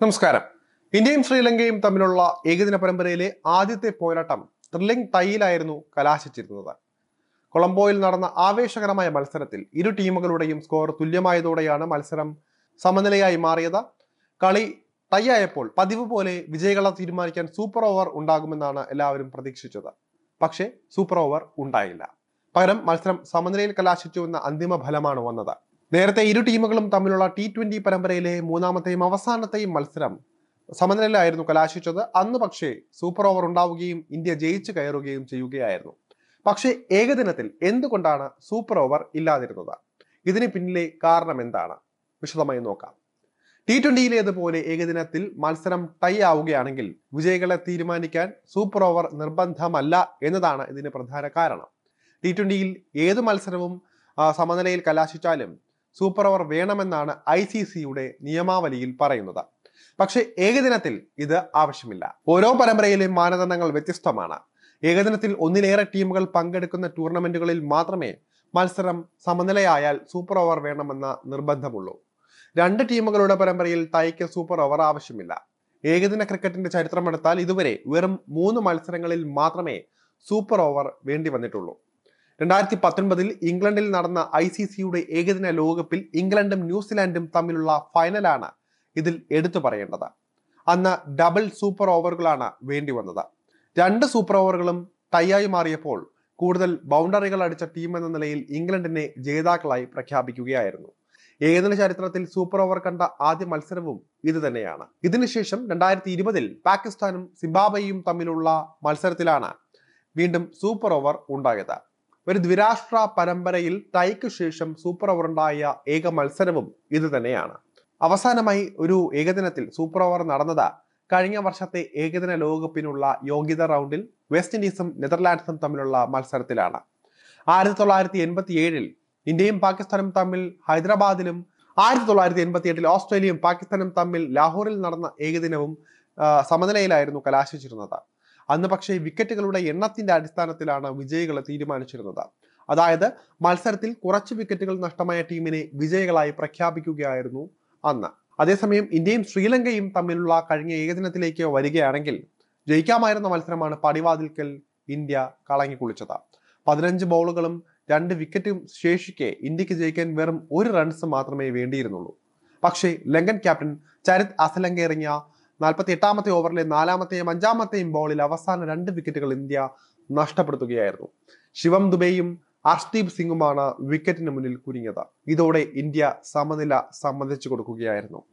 നമസ്കാരം. ഇന്ത്യയും ശ്രീലങ്കയും തമ്മിലുള്ള ഏകദിന പരമ്പരയിലെ ആദ്യത്തെ പോരാട്ടം ത്രില്ലിംഗ് തൈയിലായിരുന്നു കലാശിച്ചിരുന്നത്. കൊളംബോയിൽ നടന്ന ആവേശകരമായ മത്സരത്തിൽ ഇരു ടീമുകളുടെയും സ്കോർ തുല്യമായതോടെയാണ് മത്സരം സമനിലയായി മാറിയത്. കളി ടൈ ആയപ്പോൾ പതിവ് പോലെ വിജയികളെ തീരുമാനിക്കാൻ സൂപ്പർ ഓവർ ഉണ്ടാകുമെന്നാണ് എല്ലാവരും പ്രതീക്ഷിച്ചത്. പക്ഷേ സൂപ്പർ ഓവർ ഉണ്ടായില്ല. പകരം മത്സരം സമനിലയിൽ കലാശിച്ചു എന്ന അന്തിമ ഫലമാണ് വന്നത്. നേരത്തെ ഇരു ടീമുകളും തമ്മിലുള്ള ടി ട്വന്റി പരമ്പരയിലെ മൂന്നാമത്തെയും അവസാനത്തെയും മത്സരം സമനിലയിലായിരുന്നു കലാശിച്ചത്. അന്ന് പക്ഷേ സൂപ്പർ ഓവർ ഉണ്ടാവുകയും ഇന്ത്യ ജയിച്ചു കയറുകയും ചെയ്യുകയായിരുന്നു. പക്ഷേ ഏകദിനത്തിൽ എന്തുകൊണ്ടാണ് സൂപ്പർ ഓവർ ഇല്ലാതിരുന്നത്? ഇതിന് പിന്നിലെ കാരണം എന്താണ്? വിശദമായി നോക്കാം. ടി ട്വന്റിയിലേതുപോലെ ഏകദിനത്തിൽ മത്സരം ടൈ ആവുകയാണെങ്കിൽ വിജയികളെ തീരുമാനിക്കാൻ സൂപ്പർ ഓവർ നിർബന്ധമല്ല എന്നതാണ് ഇതിന് പ്രധാന കാരണം. ടി ട്വന്റിയിൽ ഏത് മത്സരവും സമനിലയിൽ കലാശിച്ചാലും സൂപ്പർ ഓവർ വേണമെന്നാണ് ഐ സി സിയുടെ നിയമാവലിയിൽ പറയുന്നത്. പക്ഷേ ഏകദിനത്തിൽ ഇത് ആവശ്യമില്ല. ഓരോ പരമ്പരയിലെയും മാനദണ്ഡങ്ങൾ വ്യത്യസ്തമാണ്. ഏകദിനത്തിൽ ഒന്നിലേറെ ടീമുകൾ പങ്കെടുക്കുന്ന ടൂർണമെന്റുകളിൽ മാത്രമേ മത്സരം സമനിലയായാൽ സൂപ്പർ ഓവർ വേണമെന്ന നിർബന്ധമുള്ളൂ. രണ്ട് ടീമുകളുടെ പരമ്പരയിൽ തൈക്ക് സൂപ്പർ ഓവർ ആവശ്യമില്ല. ഏകദിന ക്രിക്കറ്റിന്റെ ചരിത്രമെടുത്താൽ ഇതുവരെ വെറും മൂന്ന് മത്സരങ്ങളിൽ മാത്രമേ സൂപ്പർ ഓവർ വേണ്ടി വന്നിട്ടുള്ളൂ. രണ്ടായിരത്തി പത്തൊൻപതിൽ ഇംഗ്ലണ്ടിൽ നടന്ന ഐ സി സിയുടെ ഏകദിന ലോകകപ്പിൽ ഇംഗ്ലണ്ടും ന്യൂസിലാൻഡും തമ്മിലുള്ള ഫൈനലാണ് ഇതിൽ എടുത്തു പറയേണ്ടത്. അന്ന് ഡബിൾ സൂപ്പർ ഓവറുകളാണ് വേണ്ടി വന്നത്. രണ്ട് സൂപ്പർ ഓവറുകളും ടൈയായി മാറിയപ്പോൾ കൂടുതൽ ബൗണ്ടറികൾ അടിച്ച ടീം എന്ന നിലയിൽ ഇംഗ്ലണ്ടിനെ ജേതാക്കളായി പ്രഖ്യാപിക്കുകയായിരുന്നു. ഏകദിന ചരിത്രത്തിൽ സൂപ്പർ ഓവർ കണ്ട ആദ്യ മത്സരവും ഇത് തന്നെയാണ്. ഇതിനുശേഷം രണ്ടായിരത്തി ഇരുപതിൽ പാകിസ്ഥാനും സിംബാബയും തമ്മിലുള്ള മത്സരത്തിലാണ് വീണ്ടും സൂപ്പർ ഓവർ ഉണ്ടായത്. ഒരു ദ്വിരാഷ്ട്ര പരമ്പരയിൽ ടൈക്ക് ശേഷം സൂപ്പർ ഓവർ ഉണ്ടായ ഏക മത്സരവും ഇത് തന്നെയാണ്. അവസാനമായി ഒരു ഏകദിനത്തിൽ സൂപ്പർ ഓവർ നടന്നത് കഴിഞ്ഞ വർഷത്തെ ഏകദിന ലോകകപ്പിനുള്ള യോഗ്യത റൗണ്ടിൽ വെസ്റ്റ് ഇൻഡീസും നെതർലാൻഡ്സും തമ്മിലുള്ള മത്സരത്തിലാണ്. ആയിരത്തി തൊള്ളായിരത്തി എൺപത്തി ഏഴിൽ ഇന്ത്യയും പാകിസ്ഥാനും തമ്മിൽ ഹൈദരാബാദിലും ആയിരത്തി തൊള്ളായിരത്തി എൺപത്തി എട്ടിൽ ഓസ്ട്രേലിയയും പാകിസ്ഥാനും തമ്മിൽ ലാഹോറിൽ നടന്ന ഏകദിനവും സമനിലയിലായിരുന്നു കലാശിച്ചിരുന്നത്. അന്ന് പക്ഷേ വിക്കറ്റുകളുടെ എണ്ണത്തിന്റെ അടിസ്ഥാനത്തിലാണ് വിജയികളെ തീരുമാനിച്ചിരുന്നത്. അതായത് മത്സരത്തിൽ കുറച്ച് വിക്കറ്റുകൾ നഷ്ടമായ ടീമിനെ വിജയികളായി പ്രഖ്യാപിക്കുകയായിരുന്നു അന്ന്. അതേസമയം ഇന്ത്യയും ശ്രീലങ്കയും തമ്മിലുള്ള കഴിഞ്ഞ ഏകദിനത്തിലേക്ക് വരികയാണെങ്കിൽ ജയിക്കാമായിരുന്ന മത്സരമാണ് പടിവാതിൽക്കൽ ഇന്ത്യ കളങ്ങിക്കുളിച്ചത് പതിനഞ്ച് ബോളുകളും രണ്ട് വിക്കറ്റും ശേഷിക്കെ ഇന്ത്യയ്ക്ക് ജയിക്കാൻ വെറും ഒരു റൺസ് മാത്രമേ വേണ്ടിയിരുന്നുള്ളൂ. പക്ഷേ ലങ്കൻ ക്യാപ്റ്റൻ ചരിത് അസലങ്ക എറിഞ്ഞ നാൽപ്പത്തി എട്ടാമത്തെ ഓവറിലെ നാലാമത്തെയും അഞ്ചാമത്തെയും ബോളിൽ അവസാന രണ്ട് വിക്കറ്റുകൾ ഇന്ത്യ നഷ്ടപ്പെടുത്തുകയായിരുന്നു. ശിവം ദുബെയും അർഷ്ദീപ് സിംഗുമാണ് വിക്കറ്റിന് മുന്നിൽ കുരുങ്ങിയത്. ഇതോടെ ഇന്ത്യ സമനില സമ്മതിച്ചു കൊടുക്കുകയായിരുന്നു.